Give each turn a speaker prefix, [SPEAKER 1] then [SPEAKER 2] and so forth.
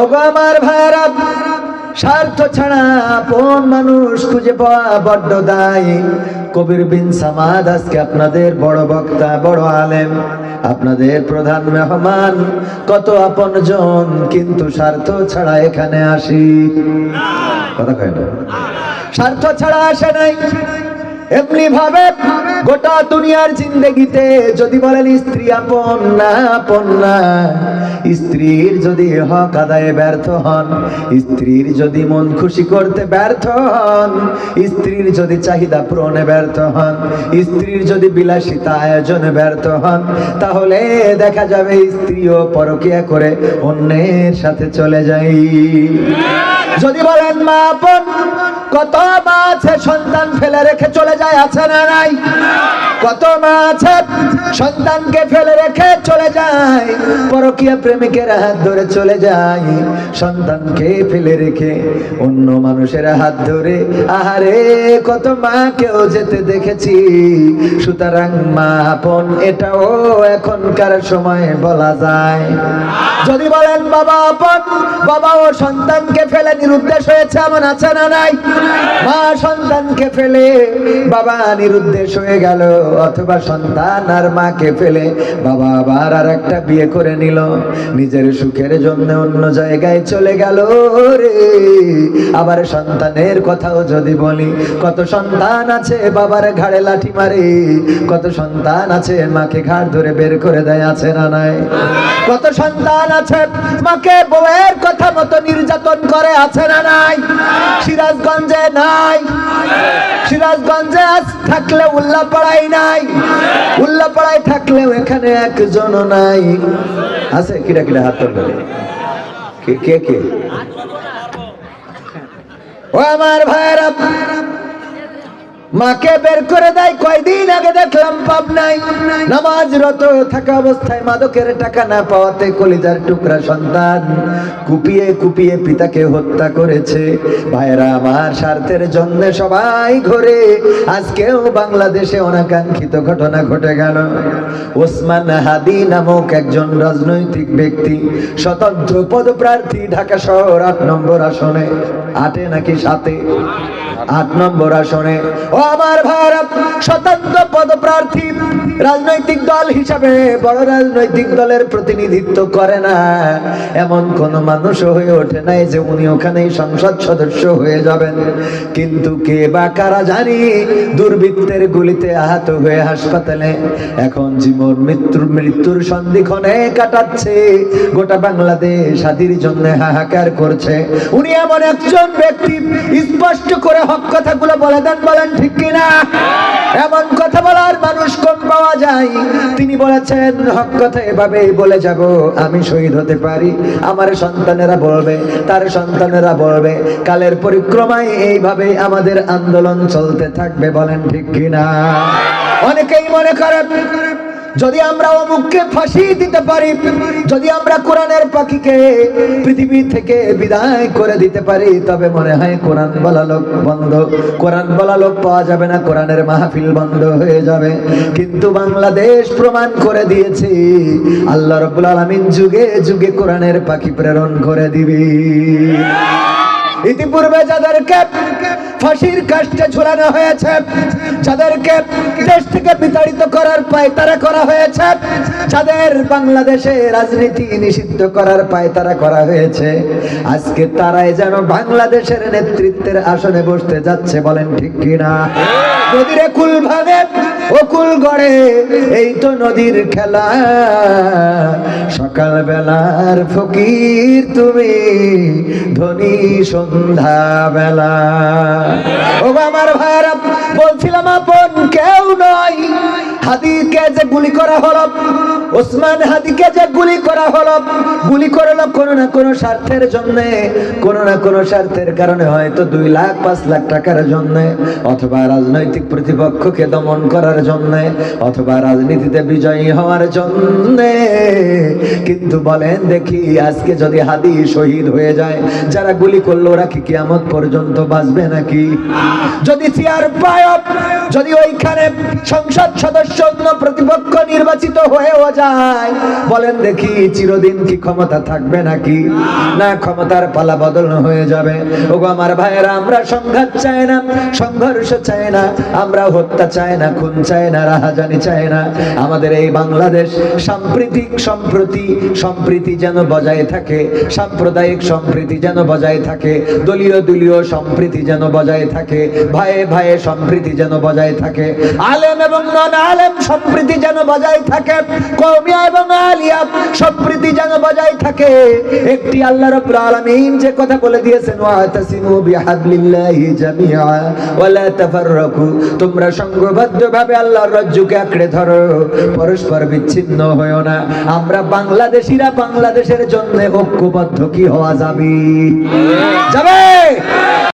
[SPEAKER 1] ওগো আমার ভাইরা স্বার্থ ছাড়া আপন মানুষ খুঁজে পাওয়া বড্ড দায়। কবির বিন সামাদ আজকে আপনাদের বড় বক্তা, বড় আলেম, আপনাদের প্রধান মেহমান। কত আপন জন কিন্তু স্বার্থ ছাড়া এখানে আসি। কথা কয় না? স্বার্থ ছাড়া আসে নাই। এমনি ভাবে গোটা দুনিয়ার জিন্দগিতে যদি বলেন স্ত্রী আপন না আপন না, স্ত্রীর যদি হক আদায়ে ব্যর্থ হন, স্ত্রীর যদি মন খুশি করতে ব্যর্থ হন, স্ত্রীর যদি চাহিদা পূরণে ব্যর্থ হন, স্ত্রীর যদি বিলাসিতা আয়োজনে ব্যর্থ হন, তাহলে দেখা যাবে স্ত্রীও পরকিয়া করে অন্যের সাথে চলে যাই যদি বলেন, মা আপন কত মা আছে সন্তান ফেলে রেখে চলে যায়, আছে না নাই? কত মা আছে সন্তানকে ফেলে রেখে চলে যায়, পরকীয়া প্রেমিকের হাত ধরে চলে যায়। সন্তানকে ফেলে রেখে অন্য মানুষের হাত ধরে, আহারে, কত মাকেও যেতে দেখেছি। সুতরাং, মা আপন এটাও এখনকার সময় বলা যায়। যদি বলেন, বাবা আপন বাবা ও সন্তানকে ফেলে নিরুদ্দেশ হয়েছে এমন আছে না নাই? মা সন্তানকে ফেলে বাবা নিরুদ্দেশ হয়ে গেল, অথবা সন্তান আর মাকে ফেলে বাবা আবার আর একটা বিয়ে করে নিল। নিজের সুখের জন্য অন্য জায়গায় চলে গেল রে। আবার সন্তানের কথাও যদি বলি, কত সন্তান আছে বাবার ঘাড়ে লাঠি মারে, কত সন্তান আছে মাকে ঘাড় ধরে বের করে দেয়, আছে না নাই? কত সন্তান আছে মাকে বউয়ের কথা মতো নির্যাতন করে আছে না নাই? সিরাজগঞ্জে নাই। সিরাজগঞ্জে থাকলে উল্লাপাড়াই নাই। উল্লাপাড়ায় থাকলেও এখানে একজন নাই। আছে? কিরা কিরা, হাত কে কে কে? ও আমার ভাইরা মাকে বের করে দেয় কয়দিন আগে দেখলাম পাব নাই। নামাজ রত থাকা অবস্থায় মাদকের টাকা না পাওয়াতে কলিজার টুকরা সন্তান কুপিয়ে কুপিয়ে পিতাকে হত্যা করেছে। ভাইরা আমার স্বার্থের জন্য সবাই ঘরে। আজকেও বাংলাদেশে অনাকাঙ্ক্ষিত ঘটনা ঘটে গেল। ওসমান হাদি নামক একজন রাজনৈতিক ব্যক্তি, স্বতন্ত্র পদপ্রার্থী ঢাকা শহর আট নম্বর আসনে, আটে নাকি সাতে? আট নম্বর আসনে। ও আমার ভারত, স্বতন্ত্র পদপ্রার্থী, রাজনৈতিক দল হিসাবে বড় রাজনৈতিক দলের প্রতিনিধিত্ব করে না। এমন কোন মানুষ হয়ে ওঠে নাই যে উনি ওখানেই সংসদ সদস্য হয়ে যাবেন। কিন্তু কে বা কারা জানি দুর্বৃত্তের গুলিতে আহত হয়ে হাসপাতালে। এখন জীবন মৃত্যুর মৃত্যুর সন্ধিক্ষণে কাটাচ্ছে। গোটা বাংলাদেশ স্বাধীর জন্য হাহাকার করছে। উনি এমন একজন ব্যক্তি স্পষ্ট করে হক কথাগুলো বলে দেন, বলেন ঠিক কিনা? এমন কথা বলার মানুষ কম পাওয়া যায়। তিনি বলেছেন, হক কথা এভাবেই বলে যাব, আমি শহীদ হতে পারি। আমার সন্তানেরা বলবে, তার সন্তানেরা বলবে, কালের পরিক্রমায় এইভাবে আমাদের আন্দোলন চলতে থাকবে, বলেন ঠিক কিনা? অনেকেই মনে করে যদি আমরা অমুককে ফাঁসি দিতে পারি, যদি আমরা কোরআনের পাখিকে পৃথিবী থেকে বিদায় করে দিতে পারি, তবে মনে হয় কোরআন বলা লোক বন্ধ। কোরআন বলা লোক পাওয়া যাবে না, কোরআনের মাহফিল বন্ধ হয়ে যাবে। কিন্তু বাংলাদেশ প্রমাণ করে দিয়েছে, আল্লাহ রব্বুল আলামিন যুগে যুগে কোরআনের পাখি প্রেরণ করে দিবি। ইতিপূর্বে যাদেরকে ফাঁসির কাষ্টে ঝুলানো হয়েছে যাদেরকে দেশ থেকে বিতাড়িত করার পায়তারা করা হয়েছে যাদের বাংলাদেশে রাজনীতি নিষিদ্ধ করার পায়তারা করা হয়েছে আজকে তারাই যেন বাংলাদেশের নেতৃত্বের আসনে বসতে যাচ্ছে বলেন ঠিক কিনা? নদীরে কুল ভাঙে ও কুল গড়ে, এই তো নদীর খেলা। সকাল বেলার ফকির তুমি, ধনী সন্ধ্যা বেলা ও আমার ভাইরা বলছিলাম আপন কেউ নয়। হাদিকে যে গুলি করা হলো, ওসমান হাদিকে যে গুলি করা হলো, গুলি করল না স্বার্থের জন্য না স্বার্থের কারণে হয়তো দুই লাখ, পাঁচ লাখ টাকার জন্য, অথবা রাজনৈতিক প্রতিপক্ষকে দমন করার জন্য, অথবা রাজনীতিতে বিজয়ী হওয়ার জন্য। কিন্তু বলেন দেখি, আজকে যদি হাদি শহীদ হয়ে যায়, যারা গুলি করল ওরা কি কিয়ামত পর্যন্ত বাঁচবে নাকি? যদি চেয়ার পায়, যদি ওইখানে সংসদ সদস্য জন্য প্রতিপক্ষ নির্বাচিত হয়েও যায়। বলেন দেখি, চিরদিন কি ক্ষমতা থাকবে নাকি? না, ক্ষমতার পালা বদল হয়ে যাবে। ওগো আমার ভাইয়েরা, আমরা সংঘাত চাই না, সংঘর্ষ চাই না, আমরা হত্যা চাই না, খুন চাই না, রাহাজানি চাই না। আমাদের এই বাংলাদেশ সাম্প্রতিক সম্প্রতি, সম্প্রীতি যেন বজায় থাকে, সাম্প্রদায়িক সম্প্রীতি যেন বজায় থাকে, দলীয় দলীয় সম্প্রীতি যেন বজায় থাকে, ভাইয়ে ভাইয়ে সম্প্রীতি যেন বজায় থাকে। আলেম এবং নন আলেম সম্প্রীতি যেন বজায় থাকে কৌমিয়া এবং আলিয়া সম্প্রীতি যেন বজায় থাকে। একটি আল্লাহ রাব্বুল আলামিন যে কথা বলে দিয়েছেন, ওয়াতাসিমু বিহাবলিল্লাহি জামিআ ওয়ালা তাফাররাকু। তোমরা সংঘবদ্ধভাবে আল্লাহর রজ্জুকে আঁকড়ে ধরো, পরস্পর বিচ্ছিন্ন হয়েও না। আমরা বাংলাদেশিরা বাংলাদেশের জন্য ঐক্যবদ্ধ কি হওয়া যাবে? যাবে!